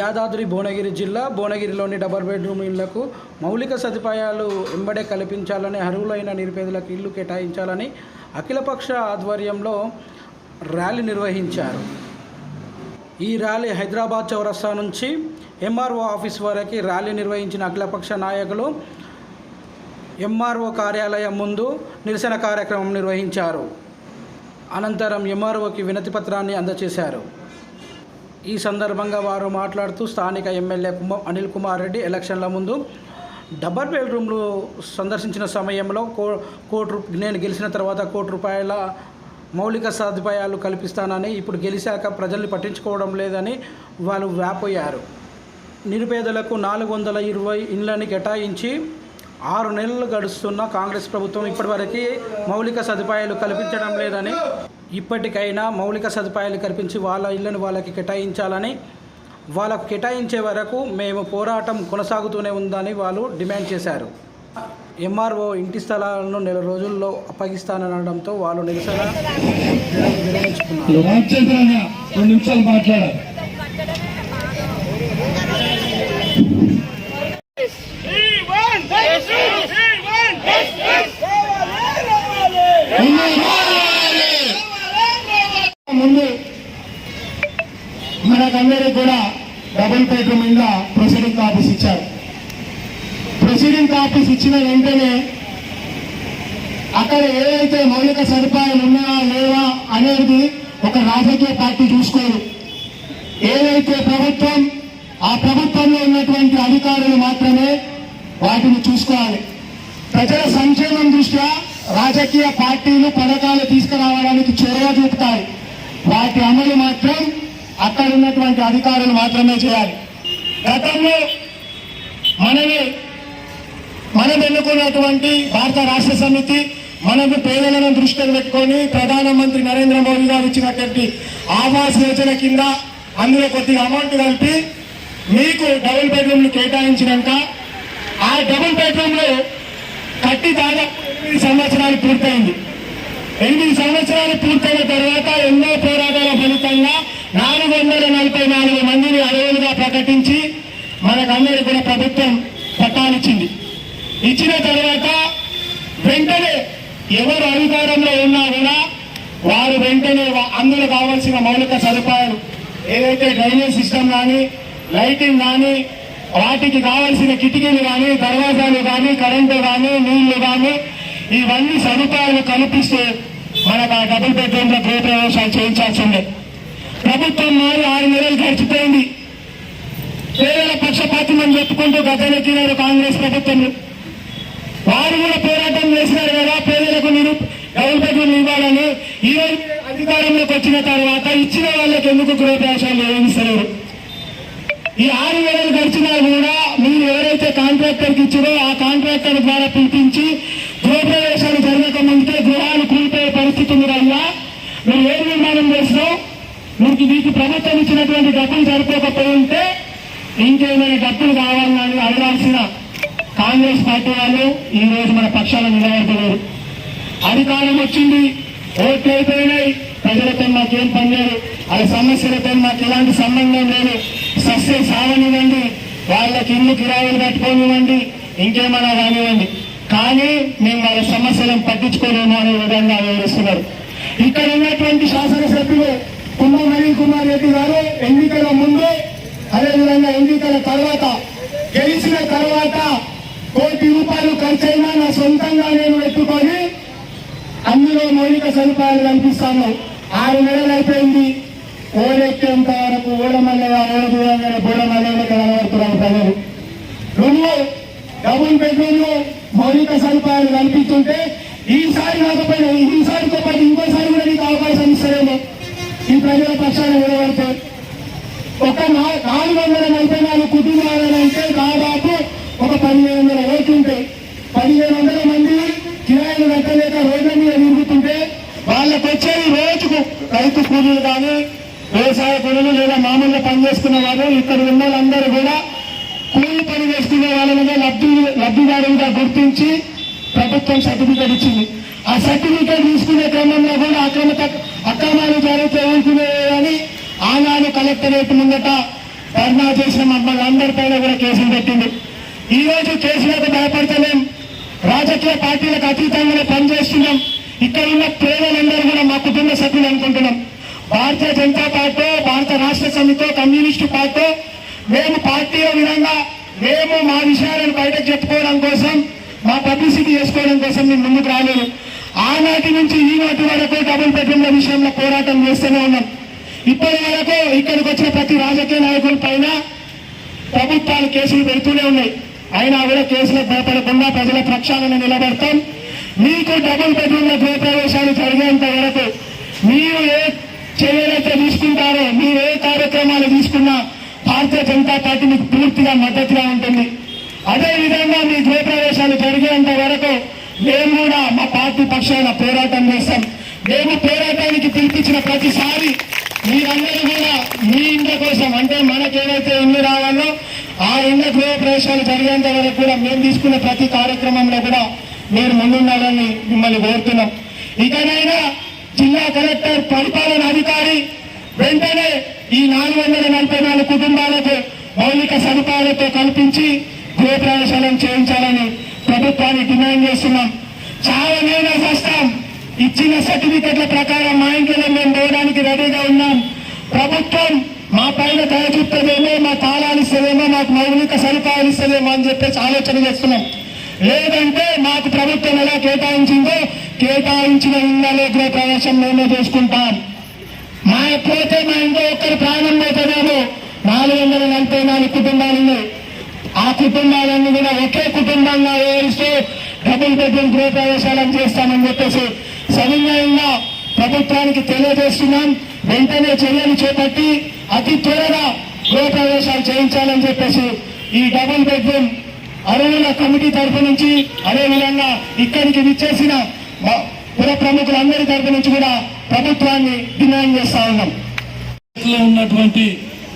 యాదాద్రి భువనగిరి జిల్లా భువనగిరిలోని double bedroom ఇళ్ళకు మౌలిక సదుపాయాలు ఎంబడే కల్పించాలని అర్హులైన నిరుపేదలకు ఇల్లు కేటాయించాలని అఖిలపక్ష ఆధ్వర్యంలో ర్యాలీ నిర్వహించారు. ఈ ర్యాలీ హైదరాబాద్ చౌరస్తా నుంచి ఎంఆర్ఓ ఆఫీస్ వరకు ర్యాలీ నిర్వహించిన అఖిలపక్ష నాయకులు ఎంఆర్ఓ కార్యాలయం ముందు నిరసన కార్యక్రమం నిర్వహించారు. అనంతరం ఎంఆర్ఓకి వినతిపత్రాన్ని అందచేశారు అందజేశారు. ఈ సందర్భంగా వారు మాట్లాడుతూ స్థానిక ఎమ్మెల్యే కుమ అనిల్ కుమార్ రెడ్డి ఎలక్షన్ల ముందు డబల్ బెడ్రూమ్లు సందర్శించిన సమయంలో కో కోటి నేను గెలిచిన తర్వాత కోటి రూపాయల మౌలిక సదుపాయాలు కల్పిస్తానని ఇప్పుడు గెలిచాక ప్రజల్ని పట్టించుకోవడం లేదని వాళ్ళు వ్యాపోయారు నిరుపేదలకు నాలుగు వందల ఇరవై ఇండ్లని కేటాయించి ఆరు నెలలు గడుస్తున్న కాంగ్రెస్ ప్రభుత్వం ఇప్పటివరకు మౌలిక సదుపాయాలు కల్పించడం లేదని ఇప్పటికైనా మౌలిక సదుపాయాలు కల్పించి వాళ్ళ ఇళ్ళను వాళ్ళకి కేటాయించాలని వాళ్ళకు కేటాయించే వరకు మేము పోరాటం కొనసాగుతూనే ఉందని వాళ్ళు డిమాండ్ చేశారు. ఎంఆర్ఓ ఇంటి స్థలాలను నెల రోజుల్లో అప్పగిస్తాననడంతో వాళ్ళు నిరసన విరమించుకున్నారు రాజేంద్రన్న రెండు నిమిషాలు మాట్లాడాలి ముందు మనకందరికి కూడా డబుల్ బెడ్రూమ్ ఇళ్ళ ప్రొసీడింగ్ ఆఫీస్ ఇచ్చారు ప్రొసీడింగ్ వచ్చిన వెంటనే అక్కడ ఏదైతే మౌలిక సదుపాయాలు ఉన్నాయా లేవా అనేది ఒక రాజకీయ పార్టీ చూసుకోరు ఏదైతే ప్రభుత్వం ఆ ప్రభుత్వంలో ఉన్నటువంటి అధికారులు మాత్రమే వాటిని చూసుకోవాలి. ప్రజల సంక్షేమం దృష్ట్యా రాజకీయ పార్టీలు పథకాలు తీసుకురావడానికి చొరవ చూపుతాయి. వాటి అమలు మాత్రం అక్కడ ఉన్నటువంటి అధికారులు మాత్రమే చేయాలి. గతంలో మనమే మనం ఎన్నుకున్నటువంటి భారత రాష్ట్ర సమితి మనకు పేదలను దృష్టిలో పెట్టుకొని ప్రధానమంత్రి నరేంద్ర మోదీ గారు ఇచ్చినటువంటి ఆవాస్ యోజన కింద అందులో కొద్దిగా అమౌంట్ కలిపి మీకు డబుల్ బెడ్రూమ్లు కేటాయించినాక ఆ డబుల్ బెడ్రూమ్లు కట్టి దాదాపు ఎనిమిది సంవత్సరాలు పూర్తయింది. ఎనిమిది సంవత్సరాలు పూర్తయిన తర్వాత ఎన్నో పోరాటాల ఫలితంగా నాలుగు వందల నలభై నాలుగు మందిని అడవులుగా ప్రకటించి మనకందరికీ కూడా ప్రభుత్వం పట్టాలిచ్చింది ఇచ్చిన తర్వాత వెంటనే ఎవరు అధికారంలో ఉన్నా కూడా వారు వెంటనే అందులో కావాల్సిన మౌలిక సదుపాయాలు ఏదైతే డ్రైనేజ్ సిస్టమ్ కానీ లైటింగ్ కానీ వాటికి కావాల్సిన కిటికీలు కానీ దర్వాజాలు కానీ కరెంటు కానీ నీళ్ళు కానీ ఇవన్నీ సదుపాయాలు కల్పిస్తే మనకు ఆ డబుల్ బెడ్రూమ్ గృహప్రవేశాలు చేయించాల్సిందే. ప్రభుత్వం మారి ఆరు నెలలు గడిచిపోయింది. పేదల పక్షపాతం అని చెప్పుకుంటూ గద్దెనెక్కినారు కాంగ్రెస్ ప్రభుత్వం. వారు కూడా పోరాటం చేసినారు కదా పేదలకు నిరు గవర్నమెంట్ ఇవ్వాలని. ఈ రోజు అధికారంలోకి వచ్చిన తర్వాత ఇచ్చిన వాళ్ళకి ఎందుకు గృహప్రవేశాలు నిర్వహిస్తలేరు ఈ ఆరు వేలు గడిచినా కూడా మీరు ఎవరైతే కాంట్రాక్టర్కి ఇచ్చారో ఆ కాంట్రాక్టర్ ద్వారా పిలిపించి గృహప్రవేశాలు జరగక ముందుకే గృహాలు కూలిపోయే పరిస్థితి ఉంది అయ్యా మీరు ఏ నిర్మాణం చేసినా మీకు మీకు ప్రభుత్వం ఇచ్చినటువంటి డబ్బులు సరిపోకపోయి ఉంటే ఇంకేమైనా డబ్బులు కావాలని అడగాల్సిన కాంగ్రెస్ పార్టీ వాళ్ళు ఈ రోజు మన పక్షాన నిలబడతలేరు. అధికారం వచ్చింది ఓట్లు అయిపోయినాయి ప్రజలతో మాకేం పని లేదు. ఆ సమస్యలతో మాకు ఎలాంటి సంబంధం లేదు. సస్య సాగనివ్వండి వాళ్ళకి ఇల్లు కిరాయిలు కట్టుకోనివ్వండి ఇంకేమైనా కానివ్వండి. కానీ మేము వాళ్ళ సమస్యలను పట్టించుకోలేము అనే విధంగా వివరిస్తున్నారు ఇక్కడ ఉన్నటువంటి శాసనసభ్యులు కుమ్మం అనిల్ కుమార్ రెడ్డి గారు ఎన్నికల ముందు అదేవిధంగా ఎన్నికల తర్వాత గెలిచిన తర్వాత రూపాయలు ఖర్చైనా నా సొంతంగా నేను పెట్టుకొని అందులో మౌలిక సదుపాయాలు కల్పిస్తాను. ఆరు నెలలు అయిపోయింది. ఓడెక్కేంత వరకు ఓడమల్లగా ఓడ బోడమల్లగా కనబడుతున్నాను ప్రజలు. నువ్వు డబుల్ బెడ్రూమ్ మౌలిక సదుపాయాలు కల్పిస్తుంటే ఈసారి కాకపోయినా ఈసారితో పాటు ఇంకోసారి కూడా నీకు అవకాశం ఇస్తారేమో ఈ ప్రజల పక్షాన నిలబడితే ఒక నాలుగు వందల నలభై నాలుగు కుటుంబాలంటే అంటే దాదాపు ఒక పదిహేను వందల ఓట్లు ఉంటాయి పదిహేను వందల మంది కిరాయిలు కట్టలేక రోడ్ల మీద తిరుగుతుంటే వాళ్ళకు వచ్చేది రోజుకు రైతు కూలీలు కానీ వ్యవసాయ పనులు లేదా మామూలుగా పనిచేస్తున్న వారు ఇక్కడ ఉన్న వాళ్ళందరూ కూడా కూలి పని చేసుకునే వాళ్ళని లబ్ధి లబ్ధిదారులుగా గుర్తించి ప్రభుత్వం సర్టిఫికేట్ ఇచ్చింది. ఆ సర్టిఫికేట్ తీసుకునే క్రమంలో కూడా అక్రమ అక్రమాలు జరిగితే ఊరుకునేదని ఆనాడు కలెక్టరేట్ ముందట ధర్నా చేసిన మమ్మల్ని అందరిపైన కూడా కేసులు పెట్టింది. ఈ రోజు కేసులకు భయపడతలేం. రాజకీయ పార్టీలకు అతీతంగానే పనిచేస్తున్నాం. ఇక్కడ ఉన్న పేదలందరూ కూడా మా కుటుంబ సభ్యులు అనుకుంటున్నాం. భారతీయ జనతా పార్టీ భారత రాష్ట్ర సమితి కమ్యూనిస్టు పార్టీ మేము పార్టీ విధంగా మేము మా విషయాలను బయటకు చెప్పుకోవడం కోసం మా పబ్లిసిటీ చేసుకోవడం కోసం మేము ముందుకు రాలేదు. ఆనాటి నుంచి ఈనాటి వరకు డబుల్ బెడ్రూమ్ల విషయంలో పోరాటం చేస్తూనే ఉన్నాం. ఇప్పటి వరకు ఇక్కడికి వచ్చిన ప్రతి రాజకీయ నాయకుల పైన ప్రభుత్వాలు కేసులు పెడుతూనే ఉన్నాయి. అయినా కూడా కేసులకు భయపడకుండా ప్రజల ప్రక్షాళన నిలబడతాం. మీకు డబుల్ బెడ్రూమ్ల గృహప్రవేశాలు జరిగేంత వరకు మీరు ఏ చర్యలైతే తీసుకుంటారో మీరు ఏ కార్యక్రమాలు తీసుకున్నా భారతీయ జనతా పార్టీ మీకు పూర్తిగా మద్దతుగా ఉంటుంది. అదే విధంగా మీ గృహప్రవేశాలు జరిగేంత వరకు మేము కూడా మా పార్టీ పక్షాన పోరాటం చేస్తాం. మేము పోరాటానికి పిలిపించిన ప్రతిసారి మీరందరూ కూడా మీ ఇండ్ల కోసం అంటే మనకేవైతే ఇల్లు రావాలో ఆ ఇండ్ల గృహ ప్రవేశాలు జరిగేంత వరకు కూడా మేము తీసుకున్న ప్రతి కార్యక్రమం మీరు ముందుండాలని మిమ్మల్ని కోరుతున్నాం. ఇకనైనా జిల్లా కలెక్టర్ పరిపాలన అధికారి వెంటనే ఈ నాలుగు వందల నలభై నాలుగు కుటుంబాలకు మౌలిక సదుపాయాలతో కల్పించి గృహప్రవేశాలను చేయించాలని ప్రభుత్వాన్ని డిమాండ్ చేస్తున్నాం. చాలా నేను కష్టం ఇచ్చిన సర్టిఫికెట్ల ప్రకారం మా ఇంట్లో మేము పోవడానికి రెడీగా ఉన్నాం. ప్రభుత్వం మా పైన దయ చూపుతుందేమో మా తాళాలు ఇస్తుందేమో మాకు మౌలిక సదుపాయాలు ఇస్తుందేమో అని చెప్పేసి ఆలోచన చేస్తున్నాం. లేదంటే మాకు ప్రభుత్వం ఎలా కేటాయించిందో కేటాయించిన ఇళ్ళలో గృహ ప్రవేశం మేమే చేసుకుంటాం. మా ఎప్పుడైతే మా ఇంట్లో ఒక్కరి ప్రాణం పోతున్నామో నాలుగు వందల నలభై నాలుగు కుటుంబాలు ఆ కుటుంబాలన్నీ కూడా ఒకే కుటుంబంగా వేయిస్తూ డబుల్ బెడ్రూమ్ గృహ ప్రవేశాలను చేస్తామని చెప్పేసి సవినయంగా ప్రభుత్వానికి తెలియజేస్తున్నాం. వెంటనే చర్యలు చేపట్టి అతి త్వరగా గృహ ప్రవేశాలు చేయించాలని చెప్పేసి ఈ డబుల్ బెడ్రూమ్ అరువుల కమిటీ తరఫు నుంచి అదేవిధంగా ఇక్కడికి విచ్చేసిన పుర ప్రముఖులందరి తరఫు నుంచి కూడా ప్రభుత్వాన్ని డిమాండ్ చేస్తా ఉన్నాం. ఉన్నటువంటి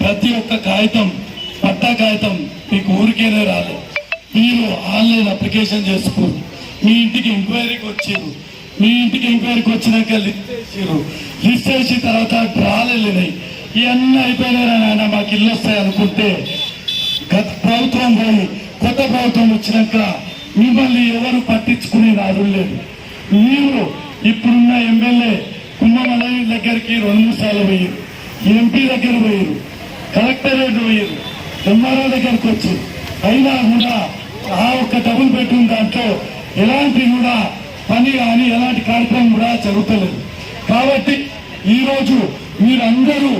ప్రతి ఒక్క కాగితం పట్టా కాగితం మీకు ఊరికేనే రాలేదు మీరు ఆన్లైన్ అప్లికేషన్ చేసుకోరు. మీ ఇంటికి ఎంక్వైరీకి వచ్చారు మీ ఇంటికి ఎంక్వైరీకి వచ్చినాక లిస్ట్ వేసారు లిస్ట్ వేసిన తర్వాత డ్రాలు వెళ్ళినాయి. ఇవన్నీ అయిపోయినాయి నాయన మాకు ఇల్లు వస్తాయి అనుకుంటే. గత ప్రభుత్వం పోయి కొత్త ప్రభుత్వం వచ్చినాక మిమ్మల్ని ఎవరు పట్టించుకునే రాదు లేదు మీరు ఇప్పుడున్న ఎమ్మెల్యే కుంభమలై దగ్గరికి రెండు సార్లు పోయారు. ఎంపీ దగ్గర పోయారు. కలెక్టరేట్ పోయారు. ఎంఆర్ఓ దగ్గరకు వచ్చి అయినా కూడా ఆ ఒక్క డబుల్ బెడ్రూమ్ దాంట్లో ఎలాంటి కూడా పని కానీ ఎలాంటి కార్యక్రమం కూడా జరుగుతలేదు. కాబట్టి ఈరోజు మీరందరూ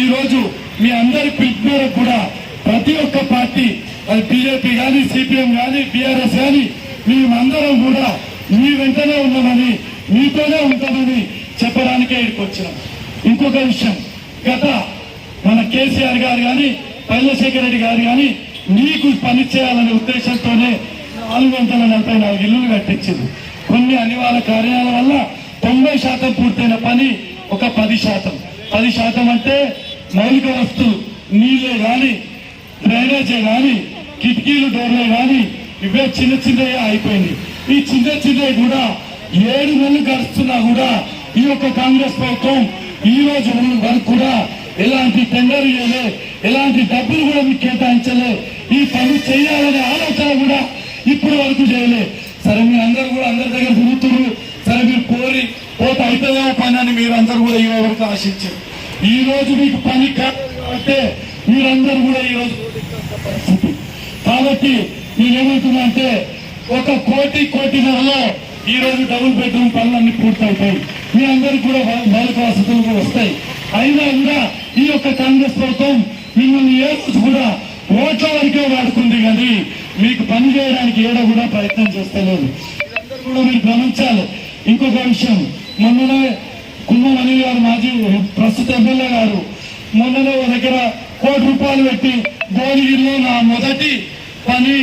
ఈరోజు మీ అందరి పిలుపు మేరకు కూడా ప్రతి ఒక్క పార్టీ అది బీజేపీ కానీ సిపిఎం కానీ బీఆర్ఎస్ కానీ మేమందరం కూడా మీ వెంటనే ఉన్నామని మీతోనే ఉంటామని చెప్పడానికే ఇక్కడికి వచ్చినాం. ఇంకొక విషయం గత మన కేసీఆర్ గారు కానీ పల్లెశేఖర రెడ్డి గారు కానీ నీకు పని చేయాలనే ఉద్దేశంతోనే నాలుగు వందల నలభై నాలుగు ఇల్లులు కట్టించింది. కొన్ని అనివార్య కార్యాల వల్ల తొంభై శాతం పూర్తయిన పని ఒక పది శాతం. పది శాతం అంటే మౌలిక వస్తువు నీళ్ళే కానీ డ్రైనేజే కానీ కిటికీలు డోర్లే కానీ ఇవే చిన్న చిన్నవి అయిపోయింది. ఈ చిన్న చిన్నవి కూడా ఏడు నెలలు గడుస్తున్నా కూడా ఈ యొక్క కాంగ్రెస్ ప్రభుత్వం ఈ రోజు వరకు కూడా ఎలాంటి టెండర్ ఇవ్వలే ఎలాంటి డబ్బులు కూడా మీకు కేటాయించలే. ఈ పని చేయాలనే ఆలోచన కూడా ఇప్పుడు వరకు చేయలే. సరే మీరు అందరూ కూడా అందరి దగ్గర తిరుగుతున్నారు సరే మీరు కోరి పోతే అయిపోయేమో పని అని మీరు అందరూ కూడా ఈ వరకు ఆశించారు. ఈ రోజు మీకు పని కాబట్టి మీరందరూ కూడా ఈ రోజు కాబట్టి నేనేమంటున్నా అంటే ఒక కోటి కోటిన్నరలో ఈ రోజు డబుల్ బెడ్రూమ్ పనులన్నీ పూర్తవుతాయి. మీ అందరికి కూడా బాలిక వసతులు కూడా వస్తాయి. అయినా కూడా ఈ యొక్క కాంగ్రెస్ ప్రభుత్వం మిమ్మల్ని ఏ రోజు కూడా ఓట్ల వరకే వాడుకుంది కానీ మీకు పని చేయడానికి ఏడ కూడా ప్రయత్నం చేస్తలేదు. కూడా మీరు గమనించాలి. ఇంకొక విషయం మొన్ననే కుమ్మం అనిల్ గారు మాజీ ప్రస్తుత ఎమ్మెల్యే గారు మొన్ననే దగ్గర కోటి రూపాయలు పెట్టి భువనగిరిలో నా మొదటి కానీ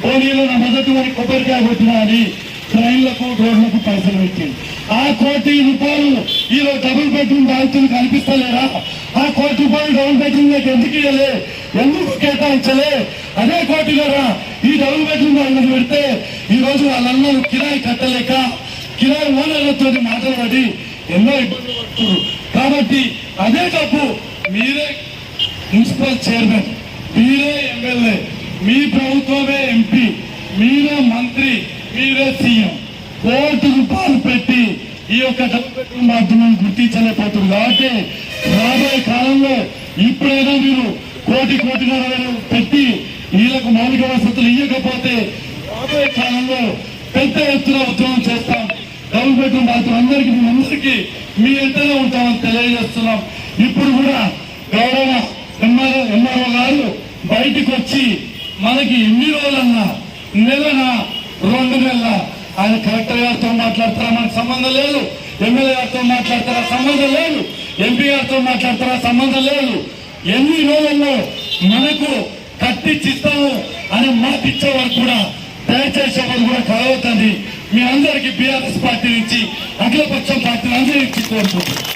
భువనగిరిలో నా మొదటి పని కొబ్బరికాయ కొట్టినా అని ట్రైన్లకు రోడ్లకు పైసలు పెట్టింది. ఆ కోటి రూపాయలు ఈరోజు డబుల్ బెడ్రూమ్ బాధితులు కనిపిస్తలేరా? ఆ కోటి రూపాయలు డబుల్ బెడ్రూమ్లకు ఎందుకు ఇవ్వలే ఎందుకు కేటాయించలే? అదే కోటిలోరా ఈ డబుల్ బెడ్రూమ్ వాళ్ళని పెడితే ఈ రోజు వాళ్ళందరూ కిరాయి కట్టలేక కిరాయి ఓనర్లతో మాట్లాడి ఎన్నో ఇబ్బందులు పడుతున్నారు. కాబట్టి అదే తప్పు మీరే మున్సిపల్ చైర్మన్ మీరే ఎమ్మెల్యే. మీ ప్రభుత్వమే ఎంపీ మీరే మంత్రి మీరే సీఎం. కోటి రూపాయలు పెట్టి ఈ యొక్క డబుల్ మాధ్యమం గుర్తించలేకపోతుంది కాబట్టి రాబోయే కాలంలో ఇప్పుడైనా మీరు కోటి కోటిన్నర వేలు పెట్టి వీళ్ళకు మౌలిక వసతులు ఇవ్వకపోతే రాబోయే కాలంలో పెద్ద ఎత్తున ఉద్యమం చేస్తాం. డబుల్ బెడ్రూమ్ బాత్రూమ్ అందరికీ అందరికీ మీ ఎంతనే ఉంటామని తెలియజేస్తున్నాం. ఇప్పుడు కూడా గౌరవ ఎంఆర్ఓ గారు బయటికి వచ్చి మనకి ఎన్ని రోజులన్నా నెలన రెండు నెలల? ఆయన కలెక్టర్ గారితో మాట్లాడతారా? మనకు సంబంధం లేదు. ఎమ్మెల్యే గారితో మాట్లాడతారా? సంబంధం లేదు. ఎంపీ గారితో మాట్లాడతారా? సంబంధం లేదు. ఎన్ని రోజుల్లో మనకు కట్టిచ్చిస్తాము అని మాట ఇచ్చే కూడా దయచేసి ఎవరు కూడా కలవతండి మీ అందరికీ బీఆర్ఎస్ పార్టీ నుంచి అఖిలపక్షం పార్టీ అందరి నుంచి కోరుకుంటున్నాను